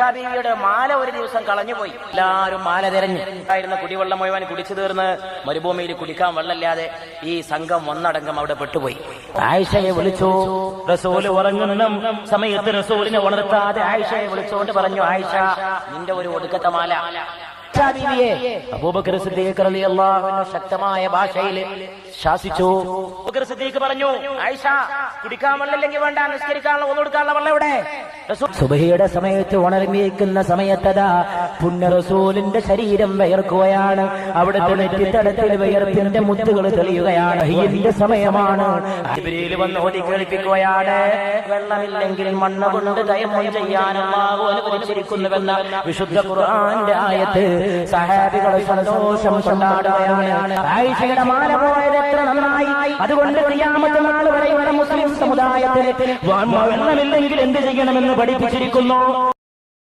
ബീവിയുടെ മാല ഒരു ദിവസം കളഞ്ഞുപോയി. എല്ലാവരും മാല തിരഞ്ഞു. ആയിരുന്ന കുടിവെള്ളം മുഴുവൻ കുടിച്ചു തീർന്ന് മരുഭൂമിയിൽ കുടിക്കാൻ വെള്ളമില്ലാതെ ഈ സംഘം ഒന്നടങ്കം അവിടെ പെട്ടുപോയി. ആയിഷയെ വിളിച്ചു. റസൂൽ ഉറങ്ങുന്ന സമയത്ത് റസൂലിനെ ഉണർത്താതെ ആയിഷയെ വിളിച്ചുകൊണ്ട് പറഞ്ഞു ആയിഷ നിന്റെ ഒരു ഒടുക്കത്തെ മാല. ആയിഷ ബീവിയെ അബൂബക്കർ സിദ്ദീഖ് റളിയല്ലാഹു അൻഹു ശക്തമായ ഭാഷയിൽ ശാസിച്ചു. അബൂബക്കർ സിദ്ദീഖ് പറഞ്ഞു ആയിഷ കുടിക്കാൻ വെള്ളമില്ലെങ്കിൽ വേണ്ട നിസ്കരിക്കാനുള്ള ഒന്നു കൊടുക്കാനുള്ള വെള്ളം എവിടെ? സുബഹിയുടെ സമയത്ത് ഉണർന്നിരിക്കുന്ന സമയത്തതാ പുണ്യ റസൂലിന്റെ ശരീരം വയർക്കുകയാണ്. അവിടെ നെറ്റിത്തടത്തിൽ വയർപ്പിന്റെ മുത്തുകൾ തെളിയുകയാണ്. ഇതിന്റെ സമയമാണ്. ജിബ്രീൽ വന്ന് ഓടി കേൾപ്പിക്കുകയാണ്. വെള്ളമില്ലെങ്കിൽ മണ്ണ് കൊണ്ട് ദയമം അള്ളാഹു അനുവദിച്ചിരിക്കുന്നുവെന്ന വിശുദ്ധ ഖുർആന്റെ ആയത്ത് സഹാബികൾ സന്തോഷം കൊണ്ടാടുകയാണ്. ആയിഷയുടെ മാല പോയത് എത്ര നന്നായി. അതുകൊണ്ട് നാൾ വരെയുള്ള മുസ്ലിം സമുദായത്തിന് വെള്ളമില്ലെങ്കിൽ എന്ത് ചെയ്യണമെന്ന് പഠിപ്പിച്ചിരിക്കുന്നു.